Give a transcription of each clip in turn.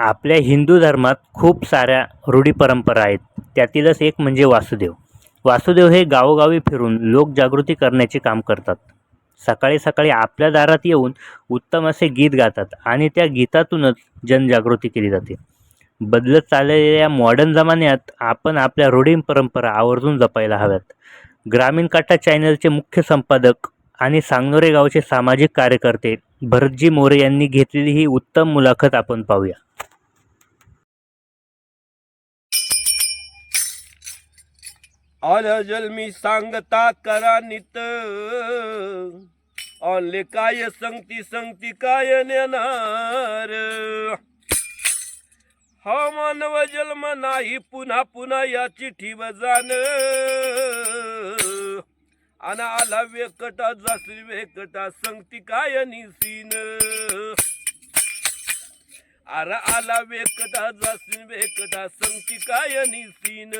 आपल्या हिंदू धर्मात खूप साऱ्या रूढी परंपरा आहेत. त्यातीलच एक म्हणजे वासुदेव. वासुदेव हे गावोगावी फिरून लोकजागृती करण्याचे काम करतात. सकाळी सकाळी आपल्या दारात येऊन उत्तम असे गीत गातात आणि त्या गीतातूनच जनजागृती केली जाते. बदलत चाललेल्या मॉडर्न जमान्यात आपण आपल्या रूढी परंपरा आवर्जून जपायला हव्यात. ग्रामीण काटा चॅनलचे मुख्य संपादक आणि सांगनोरे गावचे सामाजिक कार्यकर्ते भरतजी मोरे यांनी घेतलेली ही उत्तम मुलाखत आपण पाहूया. आल्या जन्मी सांगता करा नित ऑनले काय संगती संगती काय नेणार? हा मानव जन्म नाही पुन्हा पुन्हा या चिठी जाण. आणि आला वेकटा जासरी वेकटा संगती काय निसीन? अरे आला वेकटा जासरी वेकटा संगती काय निसीन?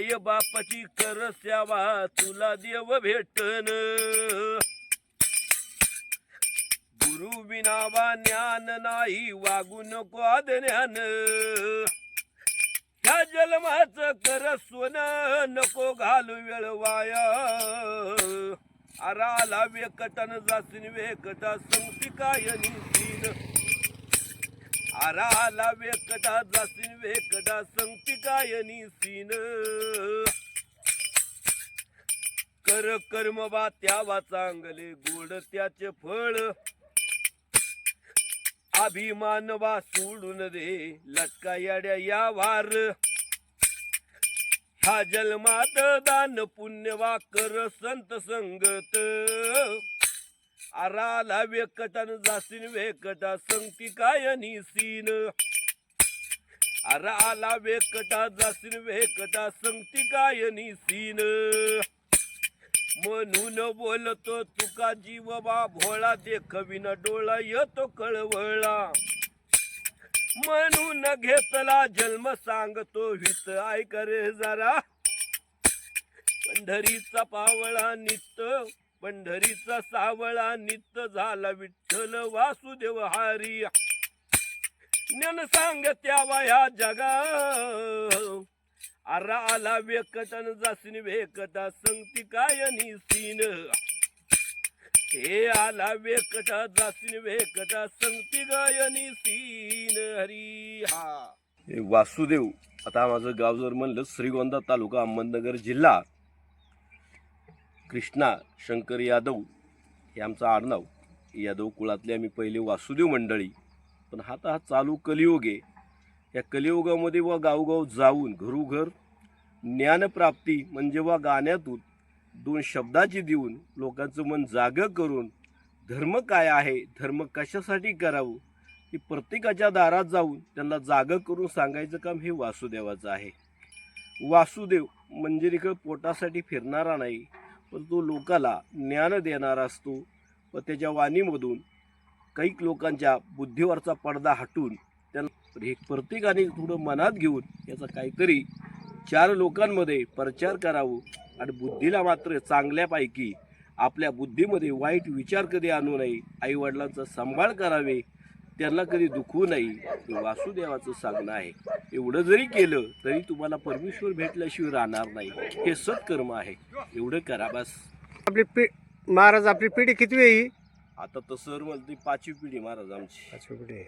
आई बापाची कर सेवा तुला देव भेटन. गुरु विनावा ज्ञान नाही वागू नको आज्ञान ह्या जन्माच कर सोन नको घालू वेळ वाया. आराला वेकटन जासीन वेकटा संगती काय निसीन आराला वेकटा जासीन वेकटा संगती काय निसीन कर कर्म बा त्यावा चांगले गोड त्याचे फळ. अभिमान वा सोडून दे लटका याड्या या वार. हा जन्मात दान पुण्य वा कर संत संगत. आराला वेकटन जासीन वेकटा संगती काय निसीन. आराला वेकटा जासीन वेकटा संगती काय निसीन. म्हणून बोलतो तुका जीव बा भोळा देखविन डोळा येतो कळवळा. म्हणून घेतला जन्म सांगतो हित ऐक रे जरा. पंढरीचा पावळा नित्त पंढरीचा सावळा नित्त झाला विठ्ठल वासुदेव हारी. ज्ञान सांग त्यावा ह्या जगा. अरा आला वेकटन जासीन वेकटा संगती काय निसीन हे आला वेकटा जासीन वेकटा संगती गाय निसीन हरी हा. वासुदेव आता माझं गाव जर म्हणलं श्रीगोंदा तालुका अहमदनगर जिल्हा. कृष्णा शंकर यादव हे आमचं आडनाव. यादव कुळातले आम्ही पहिले वासुदेव मंडळी. पण हा तर हा चालू कलियुग. आहे या कलियुगामध्ये व गावगाव जाऊन घरोघर ज्ञानप्राप्ती म्हणजे वा गाण्यातून दोन शब्दाची देऊन लोकांचं मन जागं करून धर्म काय आहे धर्म कशासाठी करावं की प्रत्येकाच्या दारात जाऊन त्यांना जागं करून सांगायचं काम हे वासुदेवाचं आहे. वासुदेव म्हणजे इकडं पोटासाठी फिरणारा नाही पण तो लोकाला ज्ञान देणारा असतो व त्याच्या वाणीमधून काही लोकांच्या बुद्धीवरचा पडदा हटून त्यांना हे प्रत्येकाने थोडं मनात घेऊन याचा काहीतरी चार लोकांमध्ये प्रचार करावं आणि बुद्धीला मात्र चांगल्यापैकी आपल्या बुद्धीमध्ये वाईट विचार कधी आणू नये आईवडिलांचा सांभाळ करावे त्यांना कधी दुखवू नये हे वासुदेवाचं सांगणं आहे. एवढं जरी केलं तरी तुम्हाला परमेश्वर भेटल्याशिवाय राहणार नाही. हे सत्कर्म आहे. एवढं करा बस. आपली पि महाराज आपली पिढी किती आहे ही आता तसं म्हणते पाचवी पिढी महाराज आमची. पाचवी पिढी. आहे.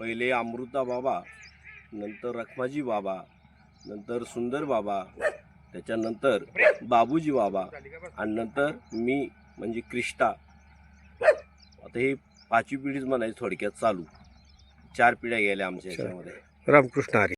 पहिले अमृता बाबा नंतर रखमाजी बाबा नंतर सुंदर बाबा त्याच्यानंतर बाबूजी बाबा आणि नंतर मी म्हणजे क्रिष्टा. आता हे पाचवी पिढीच म्हणायची थोडक्यात चालू. चार पिढ्या गेल्या आमच्या. याच्यामध्ये. रामकृष्ण हरी.